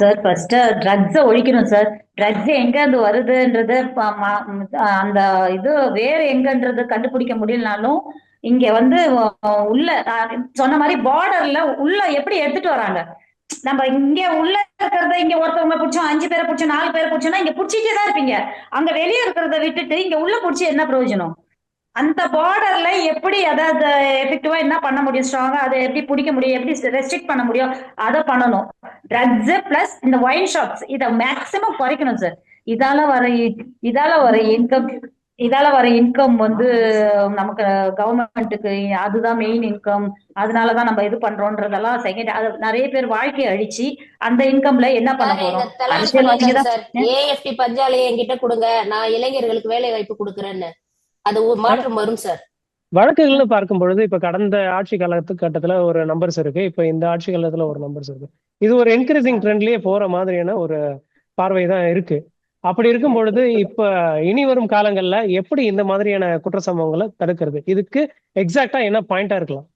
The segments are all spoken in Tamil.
சார் ஃபர்ஸ்ட் ட்ரக்ஸை ஒழிக்கணும் சார் ட்ரக்ஸ் எங்க இருந்து வருதுன்றது அந்த இது வேற எங்கன்றது கண்டுபிடிக்க முடியலனாலும் இங்க வந்து உள்ள சொன்ன மாதிரி பார்டர்ல உள்ள எப்படி எடுத்துட்டு வராங்க? நம்ம இங்க உள்ள இருக்கிறத இங்க ஒருத்தவங்க பிடிச்சோம் அஞ்சு பேரை பிடிச்சோம் நாலு பேரை பிடிச்சோம்னா இங்க பிடிச்சிட்டே தான் இருப்பீங்க. அங்க வெளியே இருக்கிறத விட்டுட்டு இங்க உள்ள பிடிச்சி என்ன பிரயோஜனம்? அந்த பார்டர்ல எப்படி அதாவது எஃபெக்டிவா என்ன பண்ண முடியும் ஸ்ட்ராங்கா அதை எப்படி பிடிக்க முடியும்? எப்படி ரெஸ்ட்ரிக்ட் பண்ண முடியும்? அதை பண்ணணும். ட்ரக்ஸ் பிளஸ் இந்த ஒயின் ஷாப்ஸ் இதை மேக்சிமம் குறைக்கணும் சார் இதால வர இதால வர இன்கம் இதால வர இன்கம் வந்து நமக்கு கவர்மெண்ட்டுக்கு அதுதான் மெயின் இன்கம் அதனாலதான் நம்ம இது பண்றோன்றதெல்லாம் செகண்ட் அது நிறைய பேர் வாழ்க்கையை அழிச்சு அந்த இன்கம்ல என்ன பண்ண போறோம்? ஏஎஃப்டி பஞ்சாலையை என்கிட்ட கொடுங்க. நான் இளைஞர்களுக்கு வேலை வாய்ப்பு கொடுக்குறேன்னு. அது ஒரு மாற்றம் வரும் சார். வழக்குகள்னு பார்க்கும் பொழுது இப்ப கடந்த ஆட்சி காலத்து கட்டத்துல ஒரு நம்பர்ஸ் இருக்கு. இப்ப இந்த ஆட்சி காலத்துல ஒரு நம்பர்ஸ் இருக்கு. இது ஒரு என்கரேஜிங் ட்ரெண்ட்லயே போற மாதிரியான ஒரு பார்வை தான் இருக்கு. அப்படி இருக்கும் பொழுது இப்ப இனி வரும் காலங்கள்ல எப்படி இந்த மாதிரியான குற்ற சம்பவங்களை தடுக்கிறது? இதுக்கு எக்ஸாக்டா என்ன பாயிண்டா இருக்கலாம்?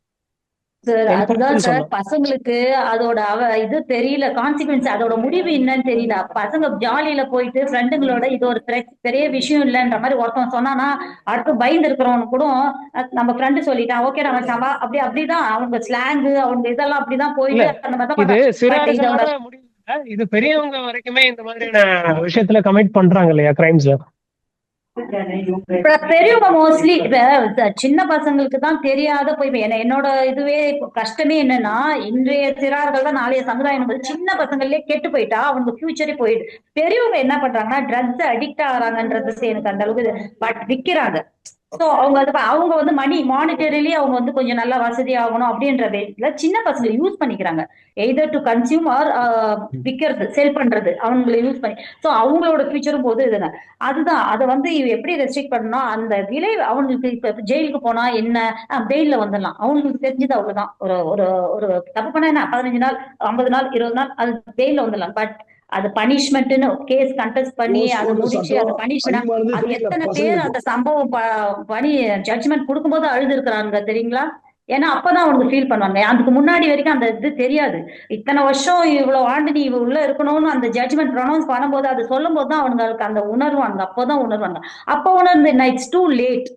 சார் அதுதான் சார். பசங்களுக்கு அதோட அவ இது தெரியல கான்சிக்வன்ஸ் அதோட முடிவு என்னன்னு தெரியல. பசங்க ஜாலியில போயிட்டு ஃப்ரெண்டுங்களோட இது ஒரு பெரிய- விஷயம் இல்லைன்ற மாதிரி ஒருத்தன் சொன்னானா அடுத்து பயந்து இருக்கிறவனு கூட நம்ம ஃப்ரெண்டு சொல்லிட்டான் ஓகே நம்ம சவா அப்படி அப்படிதான் அவங்க ஸ்லாங்கு அவங்க இதெல்லாம் அப்படிதான் போயிட்டு அந்த மாதிரி தான் இது பெரியவங்க வரைக்குமே இந்த மாதிரியான விஷயத்துல கமிட் பண்றாங்க இல்லையா கிரைம்ஸ் இப்ப பெரியவங்க மோஸ்ட்லி இப்ப சின்ன பசங்களுக்கு தான் தெரியாத போய் என்ன- என்னோட இதுவே கஷ்டமே என்னன்னா இன்றைய சிறார்கள் தான் நாளைய சமுதாயம் என்பது சின்ன பசங்களே கெட்டு போயிட்டா அவங்க ஃபியூச்சரே போயிடு. பெரியவங்க என்ன பண்றாங்கன்னா ட்ரக்ஸ் அடிக்ட் ஆகிறாங்கன்றது எனக்கு அந்த அளவுக்கு பட் விக்கிறாங்க. சோ அவங்க அது அவங்க வந்து மணி மானிட்டரிலி அவங்க வந்து கொஞ்சம் நல்லா வசதி ஆகணும் அப்படின்ற பேஸ்ல சின்ன பசங்க யூஸ் பண்ணிக்கிறாங்க. எய்தர் டு கன்சியூம் ஆர் விற்கிறது செல் பண்றது. அவங்கள யூஸ் பண்ணி சோ அவங்களோட ஃபியூச்சரும் போது இதுதான். அதுதான் அதை வந்து எப்படி ரெஸ்ட்ரிக்ட் பண்ணணும் அந்த விலை அவங்களுக்கு இப்ப ஜெயிலுக்கு போனா என்ன? பெயில்ல வந்துடலாம். அவங்களுக்கு தெரிஞ்சது அவ்வளவுதான். ஒரு ஒரு ஒரு தப்பு பண்ணா என்ன? பதினஞ்சு நாள் ஐம்பது நாள் இருபது நாள் அது பெயில்ல வந்துடலாம். பட் அது பனிஷ்மெண்ட்னு கேஸ் கண்டெஸ்ட் பண்ணி அதை முடிச்சு அதை பனிஷ்மெண்ட் அது எத்தனை பேர். அந்த சம்பவம் பணி ஜட்ஜ்மெண்ட் கொடுக்கும்போது அழுது இருக்கிறாங்க தெரியுங்களா? ஏன்னா அப்பதான் அவனுக்கு ஃபீல் பண்ணுவாங்க. அதுக்கு முன்னாடி வரைக்கும் அந்த இது தெரியாது. இத்தனை வருஷம் இவ்வளவு ஆண்டு நீ உள்ள இருக்கணும்னு அந்த ஜட்ஜ்மெண்ட் ப்ரொனவுன்ஸ் பண்ணும்போது அது சொல்லும் போது தான் அவனுங்களுக்கு அந்த உணர்வாங்க அப்போதான் உணர்வாங்க. அப்போ உணர்ந்து இட்ஸ் டூ லேட்